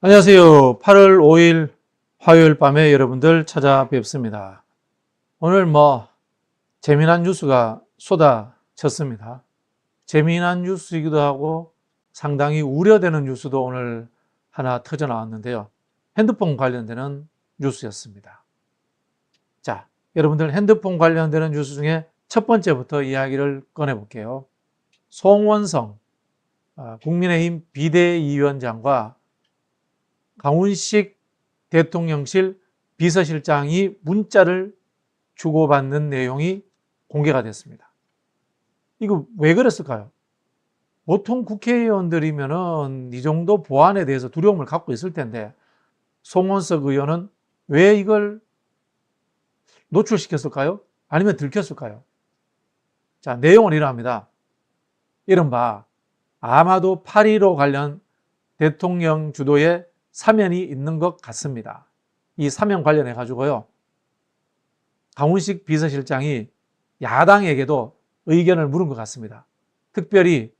안녕하세요. 8월 5일 화요일 밤에 여러분들 찾아뵙습니다. 오늘 뭐 재미난 뉴스가 쏟아졌습니다. 재미난 뉴스이기도 하고 상당히 우려되는 뉴스도 오늘 하나 터져 나왔는데요. 핸드폰 관련되는 뉴스였습니다. 자, 여러분들 핸드폰 관련되는 뉴스 중에 첫 번째부터 이야기를 꺼내 볼게요. 송원성 아, 국민의힘 비대위원장과 강훈식 대통령실 비서실장이 문자를 주고받는 내용이 공개가 됐습니다. 이거 왜 그랬을까요? 보통 국회의원들이면은 이 정도 보안에 대해서 두려움을 갖고 있을 텐데 송원석 의원은 왜 이걸 노출시켰을까요? 아니면 들켰을까요? 자, 내용은 이러합니다. 이른바 아마도 8.15 관련 대통령 주도의 사면이 있는 것 같습니다. 이 사면 관련해 가지고요. 강훈식 비서실장이 야당에게도 의견을 물은 것 같습니다. 특별히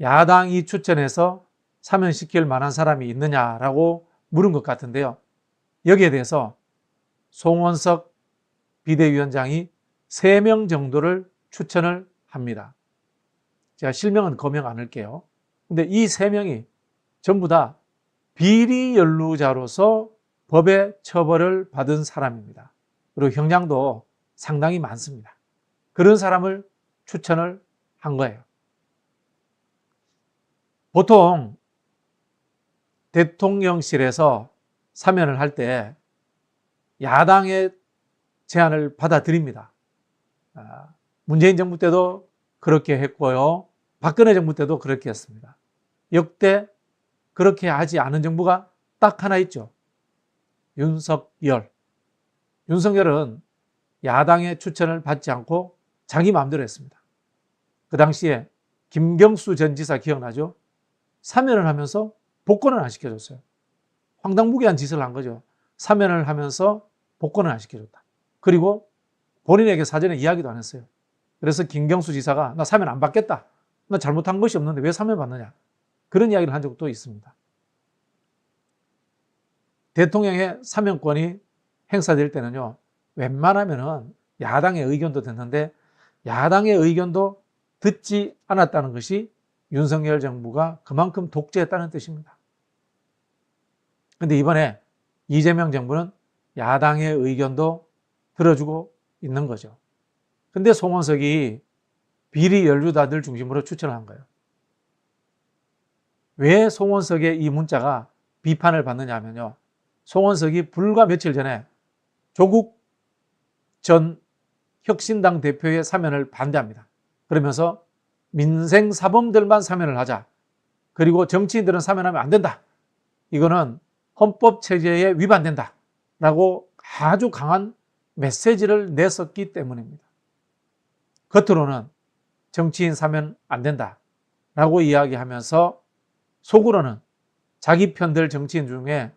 야당이 추천해서 사면시킬 만한 사람이 있느냐라고 물은 것 같은데요. 여기에 대해서 송원석 비대위원장이 3명 정도를 추천을 합니다. 제가 실명은 거명 안 할게요. 근데 이 3명이 전부 다 비리 연루자로서 법의 처벌을 받은 사람입니다. 그리고 형량도 상당히 많습니다. 그런 사람을 추천을 한 거예요. 보통 대통령실에서 사면을 할 때 야당의 제안을 받아들입니다. 아, 문재인 정부 때도 그렇게 했고요. 박근혜 정부 때도 그렇게 했습니다. 역대 그렇게 하지 않은 정부가 딱 하나 있죠. 윤석열. 윤석열은 야당의 추천을 받지 않고 자기 마음대로 했습니다. 그 당시에 김경수 전 지사 기억나죠? 사면을 하면서 복권을 안 시켜줬어요. 황당무계한 짓을 한 거죠. 사면을 하면서 복권을 안 시켜줬다. 그리고 본인에게 사전에 이야기도 안 했어요. 그래서 김경수 지사가 나 사면 안 받겠다. 나 잘못한 것이 없는데 왜 사면 받느냐. 그런 이야기를 한 적도 있습니다. 대통령의 사면권이 행사될 때는요, 웬만하면은 야당의 의견도 듣는데 야당의 의견도 듣지 않았다는 것이 윤석열 정부가 그만큼 독재했다는 뜻입니다. 근데 이번에 이재명 정부는 야당의 의견도 들어주고 있는 거죠. 근데 송원석이 비리 연루자들 중심으로 추천을 한 거예요. 왜 송원석의 이 문자가 비판을 받느냐 하면요. 송원석이 불과 며칠 전에 조국 전 혁신당 대표의 사면을 반대합니다. 그러면서 민생 사범들만 사면을 하자. 그리고 정치인들은 사면하면 안 된다. 이거는 헌법 체제에 위반된다. 라고 아주 강한 메시지를 냈었기 때문입니다. 겉으로는 정치인 사면 안 된다. 라고 이야기하면서 속으로는 자기 편들 정치인 중에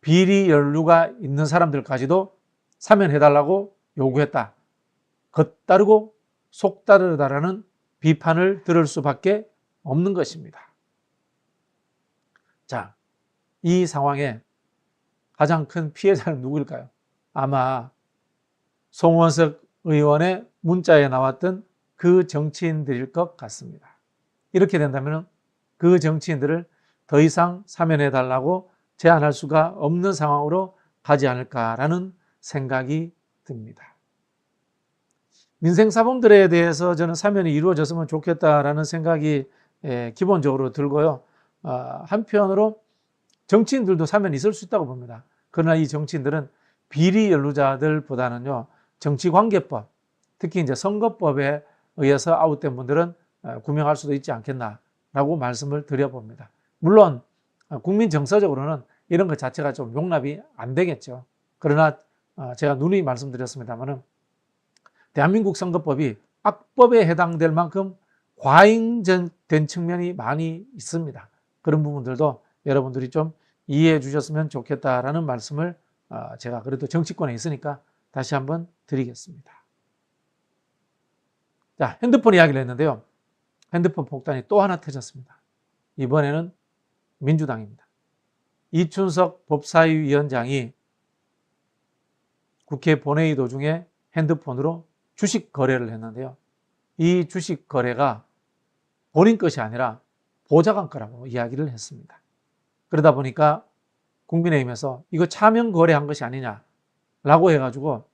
비리 연루가 있는 사람들까지도 사면해달라고 요구했다. 겉따르고 속따르다라는 비판을 들을 수밖에 없는 것입니다. 자, 이 상황에 가장 큰 피해자는 누구일까요? 아마 송원석 의원의 문자에 나왔던 그 정치인들일 것 같습니다. 이렇게 된다면 그 정치인들을 더 이상 사면해 달라고 제안할 수가 없는 상황으로 가지 않을까라는 생각이 듭니다. 민생사범들에 대해서 저는 사면이 이루어졌으면 좋겠다라는 생각이 예, 기본적으로 들고요. 아, 한편으로 정치인들도 사면이 있을 수 있다고 봅니다. 그러나 이 정치인들은 비리 연루자들보다는요, 정치관계법, 특히 이제 선거법에 의해서 아웃된 분들은 아, 구명할 수도 있지 않겠나 라고 말씀을 드려봅니다. 물론 국민 정서적으로는 이런 것 자체가 좀 용납이 안 되겠죠. 그러나 어, 제가 누누이 말씀드렸습니다만은 대한민국 선거법이 악법에 해당될 만큼 과잉된 측면이 많이 있습니다. 그런 부분들도 여러분들이 좀 이해해 주셨으면 좋겠다라는 말씀을 어, 제가 그래도 정치권에 있으니까 다시 한번 드리겠습니다. 자, 핸드폰 이야기를 했는데요. 핸드폰 폭탄이 또 하나 터졌습니다. 이번에는 민주당입니다. 이춘석 법사위원장이 국회 본회의 도중에 핸드폰으로 주식 거래를 했는데요. 이 주식 거래가 본인 것이 아니라 보좌관 거라고 이야기를 했습니다. 그러다 보니까 국민의힘에서 이거 차명 거래한 것이 아니냐라고 해가지고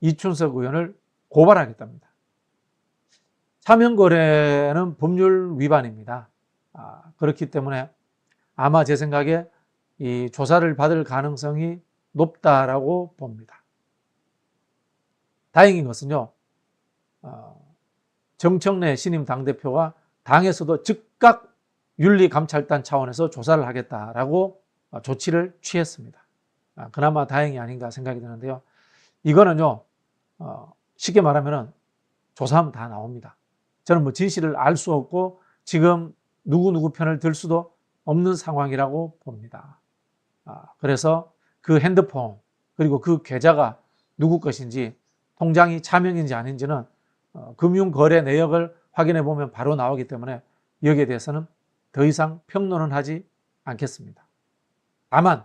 이춘석 의원을 고발하겠답니다. 차명 거래는 법률 위반입니다. 아, 그렇기 때문에 아마 제 생각에 이 조사를 받을 가능성이 높다라고 봅니다. 다행인 것은요, 어, 정청래 신임 당대표가 당에서도 즉각 윤리감찰단 차원에서 조사를 하겠다라고 어, 조치를 취했습니다. 아, 그나마 다행이 아닌가 생각이 드는데요. 이거는요, 어, 쉽게 말하면 조사하면 다 나옵니다. 저는 뭐 진실을 알 수 없고 지금 누구누구 편을 들 수도 없는 상황이라고 봅니다. 아, 그래서 그 핸드폰 그리고 그 계좌가 누구 것인지 통장이 차명인지 아닌지는 어, 금융거래 내역을 확인해 보면 바로 나오기 때문에 여기에 대해서는 더 이상 평론은 하지 않겠습니다. 다만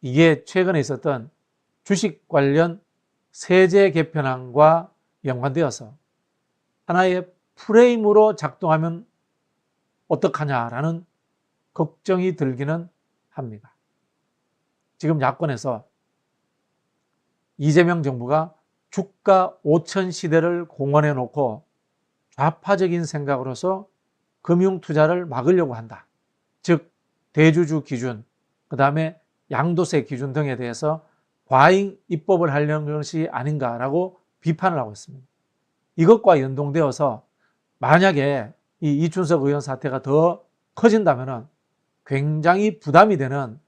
이게 최근에 있었던 주식 관련 세제 개편안과 연관되어서 하나의 프레임으로 작동하면 어떡하냐라는 걱정이 들기는 합니다. 지금 야권에서 이재명 정부가 주가 5천 시대를 공언해 놓고 좌파적인 생각으로서 금융 투자를 막으려고 한다. 즉 대주주 기준, 그 다음에 양도세 기준 등에 대해서 과잉 입법을 하려는 것이 아닌가라고 비판을 하고 있습니다. 이것과 연동되어서 만약에 이 이춘석 의원 사태가 더 커진다면 굉장히 부담이 되는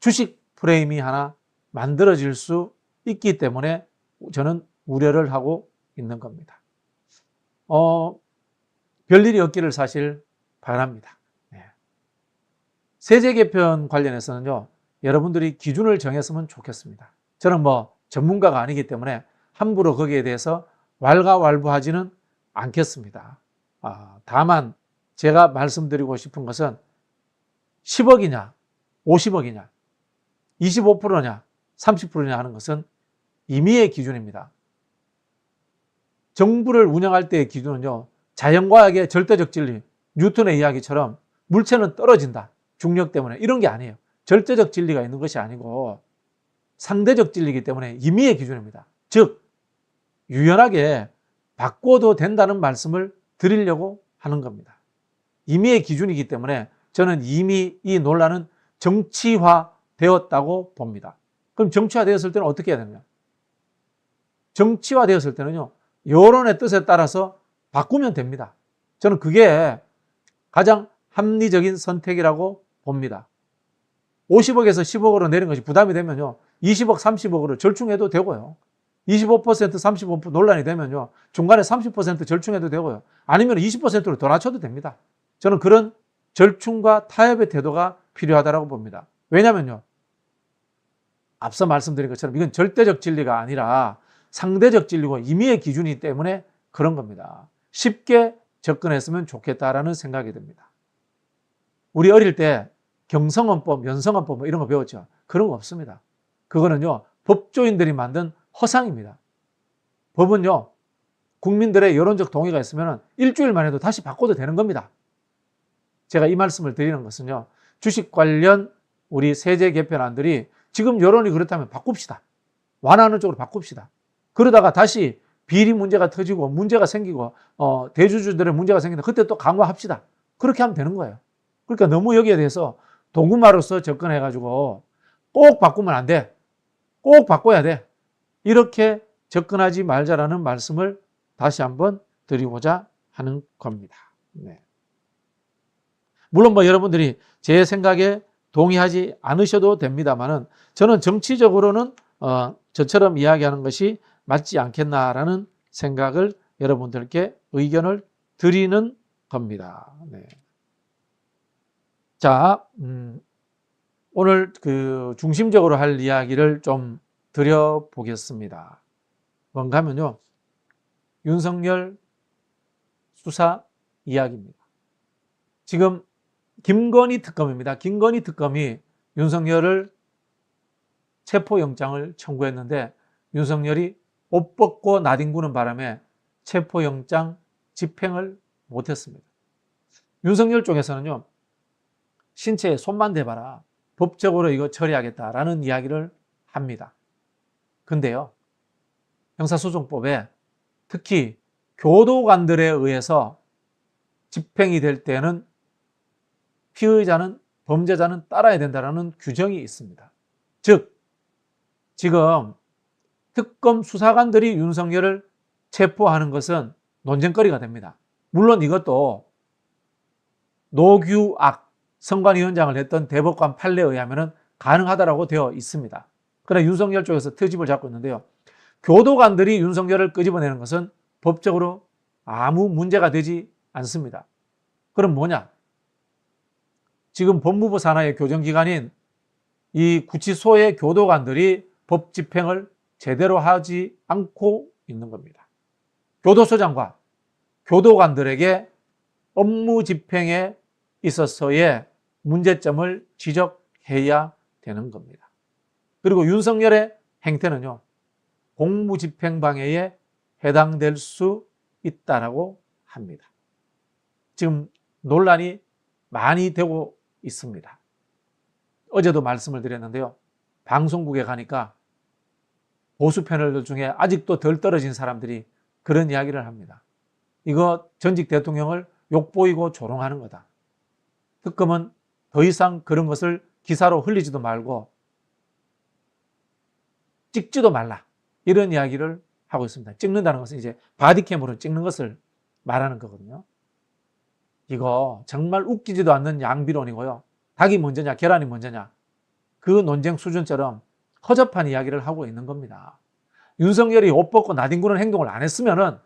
주식 프레임이 하나 만들어질 수 있기 때문에 저는 우려를 하고 있는 겁니다. 어, 별일이 없기를 사실 바랍니다. 네. 세제 개편 관련해서는요, 여러분들이 기준을 정했으면 좋겠습니다. 저는 뭐 전문가가 아니기 때문에 함부로 거기에 대해서 왈가왈부하지는 않겠습니다. 아, 다만 제가 말씀드리고 싶은 것은 10억이냐, 50억이냐, 25%냐, 30%냐 하는 것은 임의의 기준입니다. 정부를 운영할 때의 기준은요, 자연과학의 절대적 진리, 뉴턴의 이야기처럼 물체는 떨어진다. 중력 때문에. 이런 게 아니에요. 절대적 진리가 있는 것이 아니고 상대적 진리이기 때문에 임의의 기준입니다. 즉, 유연하게 바꿔도 된다는 말씀을 드리려고 하는 겁니다. 임의의 기준이기 때문에 저는 이미 이 논란은 정치화 되었다고 봅니다. 그럼 정치화 되었을 때는 어떻게 해야 되느냐? 정치화 되었을 때는요, 여론의 뜻에 따라서 바꾸면 됩니다. 저는 그게 가장 합리적인 선택이라고 봅니다. 50억에서 10억으로 내린 것이 부담이 되면요, 20억, 30억으로 절충해도 되고요. 25% 35% 논란이 되면요. 중간에 30% 절충해도 되고요. 아니면 20%로 더 낮춰도 됩니다. 저는 그런 절충과 타협의 태도가 필요하다고 봅니다. 왜냐면요. 앞서 말씀드린 것처럼 이건 절대적 진리가 아니라 상대적 진리고 임의의 기준이기 때문에 그런 겁니다. 쉽게 접근했으면 좋겠다라는 생각이 듭니다. 우리 어릴 때 경성원법, 연성원법 뭐 이런 거 배웠죠. 그런 거 없습니다. 그거는요. 법조인들이 만든 허상입니다. 법은요, 국민들의 여론적 동의가 있으면 일주일만 해도 다시 바꿔도 되는 겁니다. 제가 이 말씀을 드리는 것은요, 주식 관련 우리 세제 개편안들이 지금 여론이 그렇다면 바꿉시다. 완화하는 쪽으로 바꿉시다. 그러다가 다시 비리 문제가 터지고 문제가 생기고 어, 대주주들의 문제가 생긴다. 그때 또 강화합시다. 그렇게 하면 되는 거예요. 그러니까 너무 여기에 대해서 도구마로서 접근해가지고 꼭 바꾸면 안 돼. 꼭 바꿔야 돼. 이렇게 접근하지 말자라는 말씀을 다시 한번 드리고자 하는 겁니다. 네. 물론 뭐 여러분들이 제 생각에 동의하지 않으셔도 됩니다만은 저는 정치적으로는 어, 저처럼 이야기하는 것이 맞지 않겠나라는 생각을 여러분들께 의견을 드리는 겁니다. 네. 자, 음, 오늘 그 중심적으로 할 이야기를 좀 드려보겠습니다. 뭔가 하면요. 윤석열 수사 이야기입니다. 지금 김건희 특검입니다. 김건희 특검이 윤석열을 체포영장을 청구했는데 윤석열이 옷 벗고 나뒹구는 바람에 체포영장 집행을 못했습니다. 윤석열 쪽에서는요, 신체에 손만 대봐라. 법적으로 이거 처리하겠다라는 이야기를 합니다. 근데요, 형사소송법에 특히 교도관들에 의해서 집행이 될 때는 피의자는 범죄자는 따라야 된다는 규정이 있습니다. 즉, 지금 특검 수사관들이 윤석열을 체포하는 것은 논쟁거리가 됩니다. 물론 이것도 노규악 선관위원장을 했던 대법관 판례에 의하면 가능하다라고 되어 있습니다. 그러나 윤석열 쪽에서 트집을 잡고 있는데요. 교도관들이 윤석열을 끄집어내는 것은 법적으로 아무 문제가 되지 않습니다. 그럼 뭐냐? 지금 법무부 산하의 교정기관인 이 구치소의 교도관들이 법 집행을 제대로 하지 않고 있는 겁니다. 교도소장과 교도관들에게 업무 집행에 있어서의 문제점을 지적해야 되는 겁니다. 그리고 윤석열의 행태는요, 공무집행방해에 해당될 수 있다라고 합니다. 지금 논란이 많이 되고 있습니다. 어제도 말씀을 드렸는데요. 방송국에 가니까 보수 패널들 중에 아직도 덜 떨어진 사람들이 그런 이야기를 합니다. 이거 전직 대통령을 욕보이고 조롱하는 거다. 특검은 더 이상 그런 것을 기사로 흘리지도 말고 찍지도 말라. 이런 이야기를 하고 있습니다. 찍는다는 것은 이제 바디캠으로 찍는 것을 말하는 거거든요. 이거 정말 웃기지도 않는 양비론이고요. 닭이 먼저냐, 계란이 먼저냐. 그 논쟁 수준처럼 허접한 이야기를 하고 있는 겁니다. 윤석열이 옷 벗고 나뒹구는 행동을 안 했으면은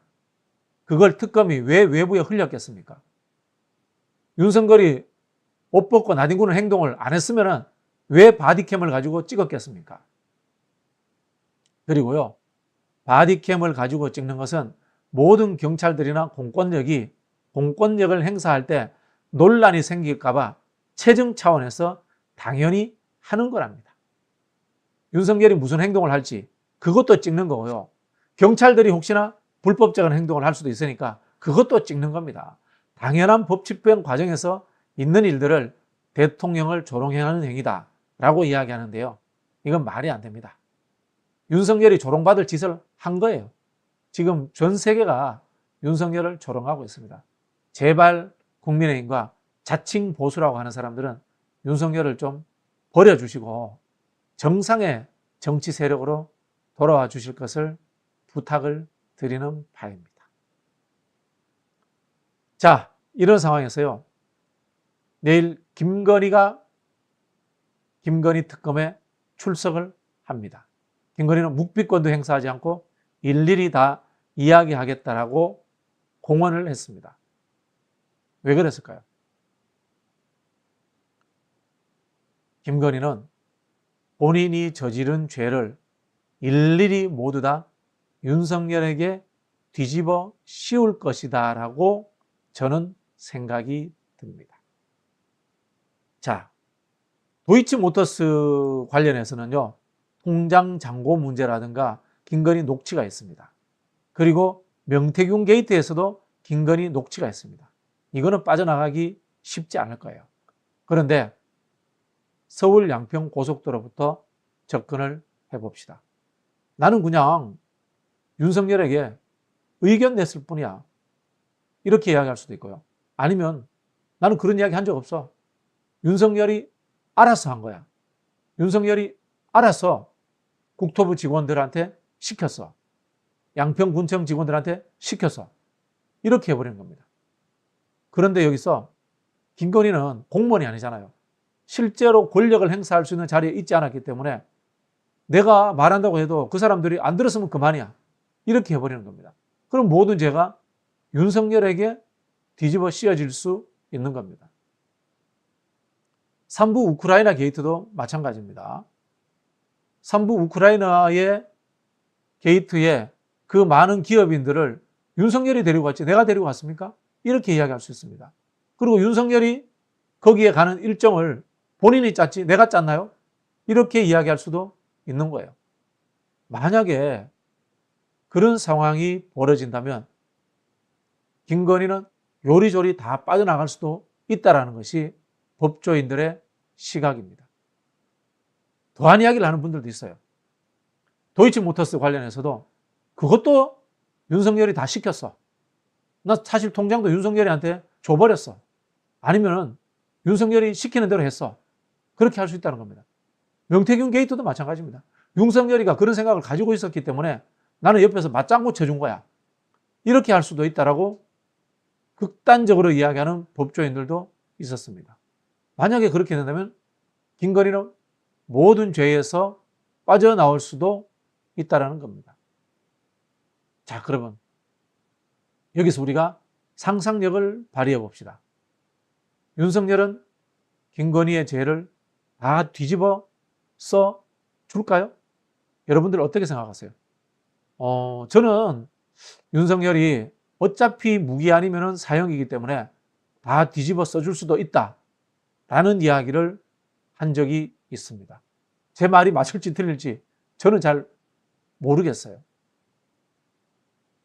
그걸 특검이 왜 외부에 흘렸겠습니까? 윤석열이 옷 벗고 나뒹구는 행동을 안 했으면은 왜 바디캠을 가지고 찍었겠습니까? 그리고요, 바디캠을 가지고 찍는 것은 모든 경찰들이나 공권력이 공권력을 행사할 때 논란이 생길까 봐 체증 차원에서 당연히 하는 거랍니다. 윤석열이 무슨 행동을 할지 그것도 찍는 거고요. 경찰들이 혹시나 불법적인 행동을 할 수도 있으니까 그것도 찍는 겁니다. 당연한 법 집행 과정에서 있는 일들을 대통령을 조롱하는 행위다 라고 이야기하는데요. 이건 말이 안 됩니다. 윤석열이 조롱받을 짓을 한 거예요. 지금 전 세계가 윤석열을 조롱하고 있습니다. 제발 국민의힘과 자칭 보수라고 하는 사람들은 윤석열을 좀 버려주시고 정상의 정치 세력으로 돌아와 주실 것을 부탁을 드리는 바입니다. 자, 이런 상황에서요. 내일 김건희가 김건희 특검에 출석을 합니다. 김건희는 묵비권도 행사하지 않고 일일이 다 이야기하겠다라고 공언을 했습니다. 왜 그랬을까요? 김건희는 본인이 저지른 죄를 일일이 모두 다 윤석열에게 뒤집어 씌울 것이다 라고 저는 생각이 듭니다. 자, 도이치모터스 관련해서는요, 통장 잔고 문제라든가 김건희 녹취가 있습니다. 그리고 명태균 게이트에서도 김건희 녹취가 있습니다. 이거는 빠져나가기 쉽지 않을 거예요. 그런데 서울 양평 고속도로부터 접근을 해봅시다. 나는 그냥 윤석열에게 의견 냈을 뿐이야. 이렇게 이야기할 수도 있고요. 아니면 나는 그런 이야기 한 적 없어. 윤석열이 알아서 한 거야. 윤석열이 알아서 국토부 직원들한테 시켰어. 양평군청 직원들한테 시켰어. 이렇게 해버리는 겁니다. 그런데 여기서 김건희는 공무원이 아니잖아요. 실제로 권력을 행사할 수 있는 자리에 있지 않았기 때문에 내가 말한다고 해도 그 사람들이 안 들었으면 그만이야. 이렇게 해버리는 겁니다. 그럼 모든 죄가 윤석열에게 뒤집어 씌워질 수 있는 겁니다. 3부 우크라이나 게이트도 마찬가지입니다. 3부 우크라이나의 게이트에 그 많은 기업인들을 윤석열이 데리고 갔지 내가 데리고 갔습니까? 이렇게 이야기할 수 있습니다. 그리고 윤석열이 거기에 가는 일정을 본인이 짰지 내가 짰나요? 이렇게 이야기할 수도 있는 거예요. 만약에 그런 상황이 벌어진다면 김건희는 요리조리 다 빠져나갈 수도 있다라는 것이 법조인들의 시각입니다. 더한 이야기를 하는 분들도 있어요. 도이치모터스 관련해서도 그것도 윤석열이 다 시켰어. 나 사실 통장도 윤석열이한테 줘버렸어. 아니면은 윤석열이 시키는 대로 했어. 그렇게 할 수 있다는 겁니다. 명태균 게이트도 마찬가지입니다. 윤석열이가 그런 생각을 가지고 있었기 때문에 나는 옆에서 맞장구 쳐준 거야. 이렇게 할 수도 있다라고 극단적으로 이야기하는 법조인들도 있었습니다. 만약에 그렇게 된다면 김건희는 모든 죄에서 빠져나올 수도 있다라는 겁니다. 자, 그러면 여기서 우리가 상상력을 발휘해 봅시다. 윤석열은 김건희의 죄를 다 뒤집어 써 줄까요? 여러분들 어떻게 생각하세요? 어, 저는 윤석열이 어차피 무기 아니면 사형이기 때문에 다 뒤집어 써 줄 수도 있다. 라는 이야기를 한 적이 있습니다. 제 말이 맞을지 틀릴지 저는 잘 모르겠어요.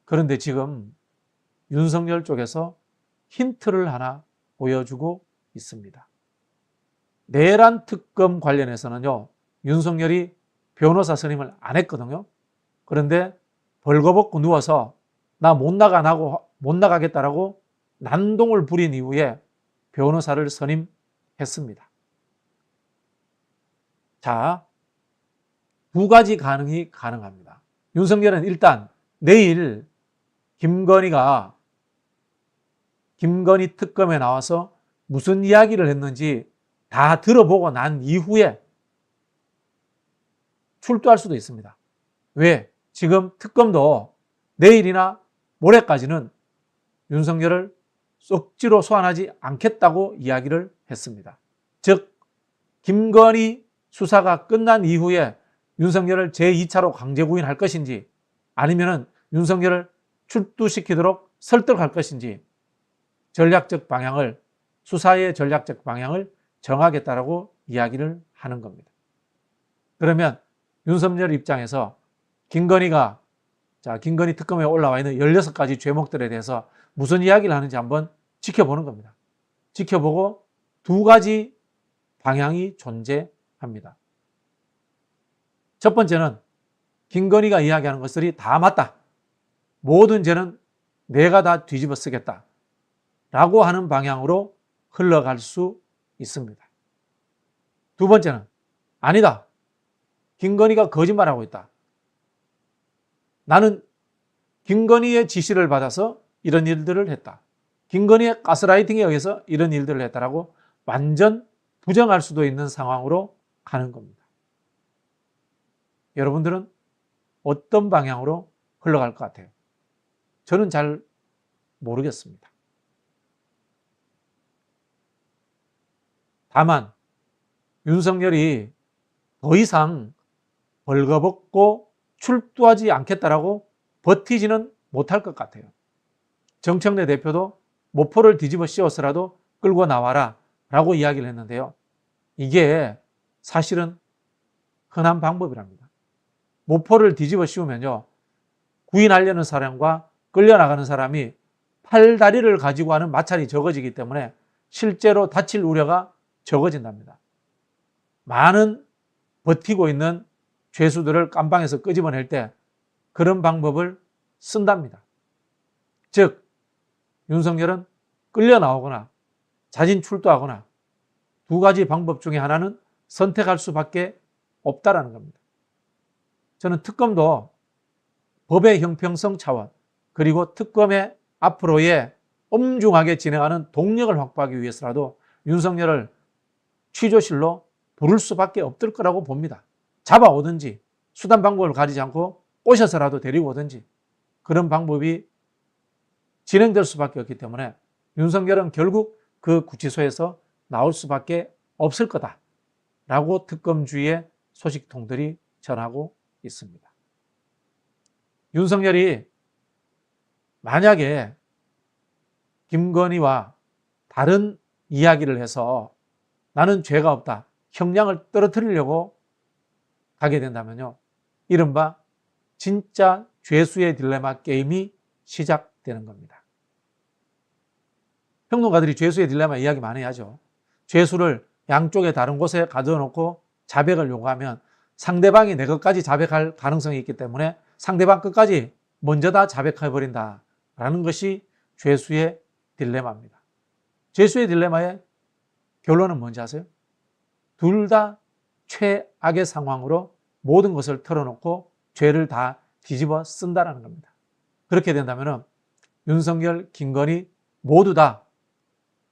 그런데 지금 윤석열 쪽에서 힌트를 하나 보여주고 있습니다. 내란 특검 관련해서는요, 윤석열이 변호사 선임을 안 했거든요. 그런데 벌거벗고 누워서 나 못 나가 나고 못 나가겠다라고 난동을 부린 이후에 변호사를 선임했습니다. 자, 두 가지 가능이 가능합니다. 윤석열은 일단 내일 김건희가 김건희 특검에 나와서 무슨 이야기를 했는지 다 들어보고 난 이후에 출두할 수도 있습니다. 왜? 지금 특검도 내일이나 모레까지는 윤석열을 쏙지로 소환하지 않겠다고 이야기를 했습니다. 즉, 김건희 수사가 끝난 이후에 윤석열을 제2차로 강제 구인할 것인지 아니면은 윤석열을 출두시키도록 설득할 것인지 전략적 방향을 수사의 전략적 방향을 정하겠다라고 이야기를 하는 겁니다. 그러면 윤석열 입장에서 김건희가 자, 김건희 특검에 올라와 있는 16가지 죄목들에 대해서 무슨 이야기를 하는지 한번 지켜보는 겁니다. 지켜보고 두 가지 방향이 존재합니다. 첫 번째는 김건희가 이야기하는 것들이 다 맞다. 모든 죄는 내가 다 뒤집어 쓰겠다. 라고 하는 방향으로 흘러갈 수 있습니다. 두 번째는 아니다. 김건희가 거짓말하고 있다. 나는 김건희의 지시를 받아서 이런 일들을 했다. 김건희의 가스라이팅에 의해서 이런 일들을 했다라고 완전 부정할 수도 있는 상황으로 가는 겁니다. 여러분들은 어떤 방향으로 흘러갈 것 같아요? 저는 잘 모르겠습니다. 다만 윤석열이 더 이상 벌거벗고 출두하지 않겠다라고 버티지는 못할 것 같아요. 정청래 대표도 모포를 뒤집어 씌워서라도 끌고 나와라 라고 이야기를 했는데요. 이게 사실은 흔한 방법이랍니다. 모포를 뒤집어 씌우면요. 구인하려는 사람과 끌려나가는 사람이 팔다리를 가지고 하는 마찰이 적어지기 때문에 실제로 다칠 우려가 적어진답니다. 많은 버티고 있는 죄수들을 깜방에서 끄집어낼 때 그런 방법을 쓴답니다. 즉, 윤석열은 끌려 나오거나 자진 출두하거나 두 가지 방법 중에 하나는 선택할 수밖에 없다라는 겁니다. 저는 특검도 법의 형평성 차원 그리고 특검의 앞으로의 엄중하게 진행하는 동력을 확보하기 위해서라도 윤석열을 취조실로 부를 수밖에 없을 거라고 봅니다. 잡아오든지 수단 방법을 가리지 않고 오셔서라도 데리고 오든지 그런 방법이 진행될 수밖에 없기 때문에 윤석열은 결국 그 구치소에서 나올 수밖에 없을 거다 라고 특검주의의 소식통들이 전하고 있습니다. 윤석열이 만약에 김건희와 다른 이야기를 해서 나는 죄가 없다. 형량을 떨어뜨리려고 가게 된다면요. 이른바 진짜 죄수의 딜레마 게임이 시작되는 겁니다. 평론가들이 죄수의 딜레마 이야기 많이 하죠. 죄수를 양쪽에 다른 곳에 가둬놓고 자백을 요구하면 상대방이 내 것까지 자백할 가능성이 있기 때문에 상대방 끝까지 먼저 다 자백해버린다 라는 것이 죄수의 딜레마입니다. 죄수의 딜레마의 결론은 뭔지 아세요? 둘 다 최악의 상황으로 모든 것을 털어놓고 죄를 다 뒤집어 쓴다라는 겁니다. 그렇게 된다면 윤석열, 김건희 모두 다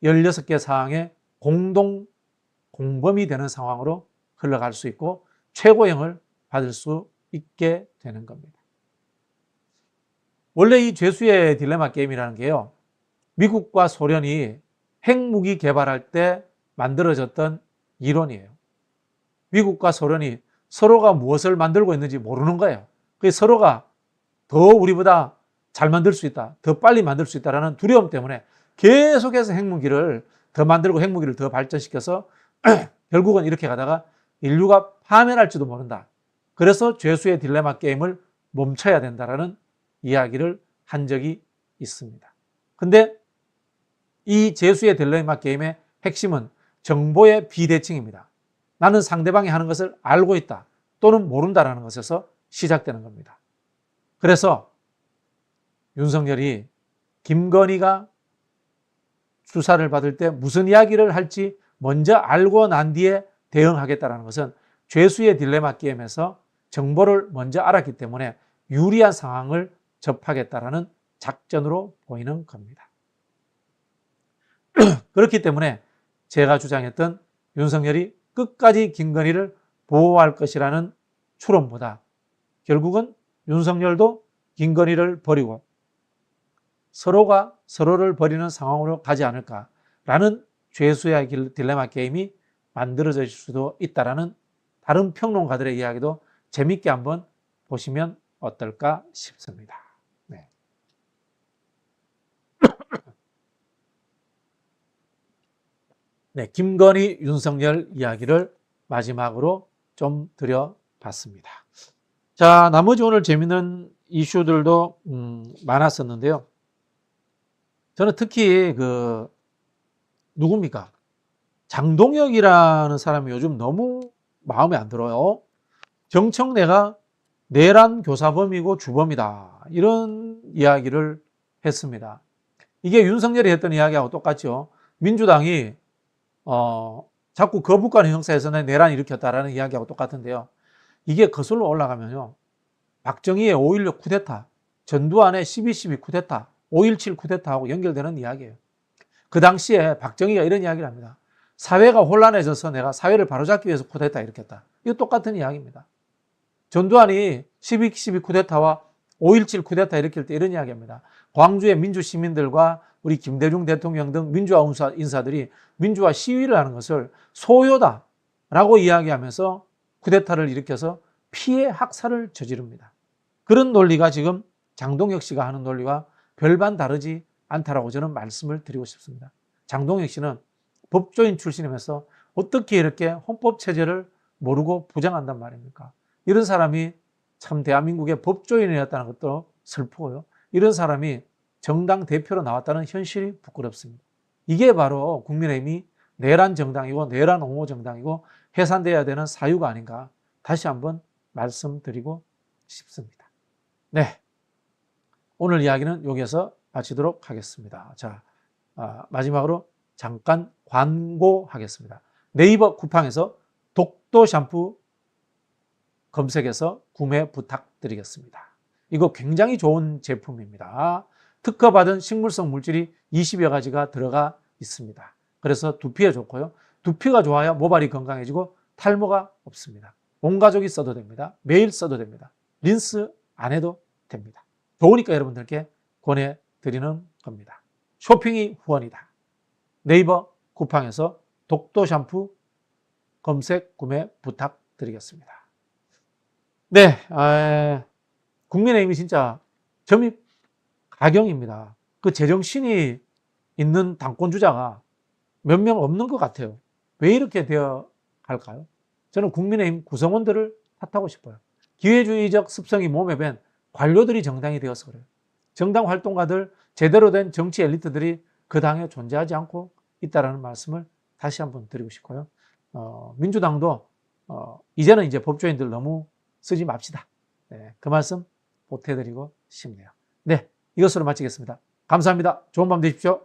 16개 사항의 공동 공범이 되는 상황으로 흘러갈 수 있고 최고형을 받을 수 있게 되는 겁니다. 원래 이 죄수의 딜레마 게임이라는 게요. 미국과 소련이 핵무기 개발할 때 만들어졌던 이론이에요. 미국과 소련이 서로가 무엇을 만들고 있는지 모르는 거예요. 그 서로가 더 우리보다 잘 만들 수 있다, 더 빨리 만들 수 있다라는 두려움 때문에 계속해서 핵무기를 더 만들고 핵무기를 더 발전시켜서 결국은 이렇게 가다가 인류가 파멸할지도 모른다. 그래서 죄수의 딜레마 게임을 멈춰야 된다라는 이야기를 한 적이 있습니다. 근데 이 죄수의 딜레마 게임의 핵심은 정보의 비대칭입니다. 나는 상대방이 하는 것을 알고 있다 또는 모른다라는 것에서 시작되는 겁니다. 그래서 윤석열이 김건희가 수사를 받을 때 무슨 이야기를 할지 먼저 알고 난 뒤에 대응하겠다는 것은 죄수의 딜레마 게임에서 정보를 먼저 알았기 때문에 유리한 상황을 접하겠다라는 작전으로 보이는 겁니다. 그렇기 때문에 제가 주장했던 윤석열이 끝까지 김건희를 보호할 것이라는 추론보다 결국은 윤석열도 김건희를 버리고 서로가 서로를 버리는 상황으로 가지 않을까라는 죄수의 딜레마 게임이 만들어질 수도 있다라는 다른 평론가들의 이야기도 재밌게 한번 보시면 어떨까 싶습니다. 네. 네, 김건희, 윤석열 이야기를 마지막으로 좀 드려봤습니다. 자, 나머지 오늘 재밌는 이슈들도 음, 많았었는데요. 저는 특히 그 누굽니까? 장동혁이라는 사람이 요즘 너무 마음에 안 들어요. 정청래가 내란 교사범이고 주범이다. 이런 이야기를 했습니다. 이게 윤석열이 했던 이야기하고 똑같죠. 민주당이 어, 자꾸 거부권 형사에서 는 내란 일으켰다라는 이야기하고 똑같은데요. 이게 거슬러 올라가면요. 박정희의 5.16 쿠데타, 전두환의 12.12 쿠데타, 5.17 쿠데타하고 연결되는 이야기예요. 그 당시에 박정희가 이런 이야기를 합니다. 사회가 혼란해져서 내가 사회를 바로잡기 위해서 쿠데타 일으켰다. 이거 똑같은 이야기입니다. 전두환이 12.12 쿠데타와 5.17 쿠데타 일으킬 때 이런 이야기합니다. 광주의 민주 시민들과 우리 김대중 대통령 등 민주화 인사들이 민주화 시위를 하는 것을 소요다 라고 이야기하면서 쿠데타를 일으켜서 피해 학살을 저지릅니다. 그런 논리가 지금 장동혁 씨가 하는 논리와 별반 다르지 않다라고 저는 말씀을 드리고 싶습니다. 장동혁 씨는 법조인 출신이면서 어떻게 이렇게 헌법 체제를 모르고 부정한단 말입니까? 이런 사람이 참 대한민국의 법조인이었다는 것도 슬프고요. 이런 사람이 정당 대표로 나왔다는 현실이 부끄럽습니다. 이게 바로 국민의힘이 내란 정당이고 내란 옹호 정당이고 해산돼야 되는 사유가 아닌가 다시 한번 말씀드리고 싶습니다. 네. 오늘 이야기는 여기에서 마치도록 하겠습니다. 자, 아, 마지막으로 잠깐 광고하겠습니다. 네이버 쿠팡에서 독도 샴푸 검색해서 구매 부탁드리겠습니다. 이거 굉장히 좋은 제품입니다. 특허받은 식물성 물질이 20여 가지가 들어가 있습니다. 그래서 두피에 좋고요. 두피가 좋아야 모발이 건강해지고 탈모가 없습니다. 온 가족이 써도 됩니다. 매일 써도 됩니다. 린스 안 해도 됩니다. 좋으니까 여러분들께 권해 드리는 겁니다. 쇼핑이 후원이다. 네이버 쿠팡에서 독도 샴푸 검색 구매 부탁드리겠습니다. 네, 아, 국민의힘이 진짜 점입 가경입니다. 그 제정신이 있는 당권 주자가 몇 명 없는 것 같아요. 왜 이렇게 되어 갈까요? 저는 국민의힘 구성원들을 탓하고 싶어요. 기회주의적 습성이 몸에 밴 관료들이 정당이 되어서 그래요. 정당 활동가들, 제대로 된 정치 엘리트들이 그 당에 존재하지 않고 있다라는 말씀을 다시 한번 드리고 싶고요. 어, 민주당도 어, 이제는 이제 법조인들 너무 쓰지 맙시다. 네, 그 말씀 보태드리고 싶네요. 네, 이것으로 마치겠습니다. 감사합니다. 좋은 밤 되십시오.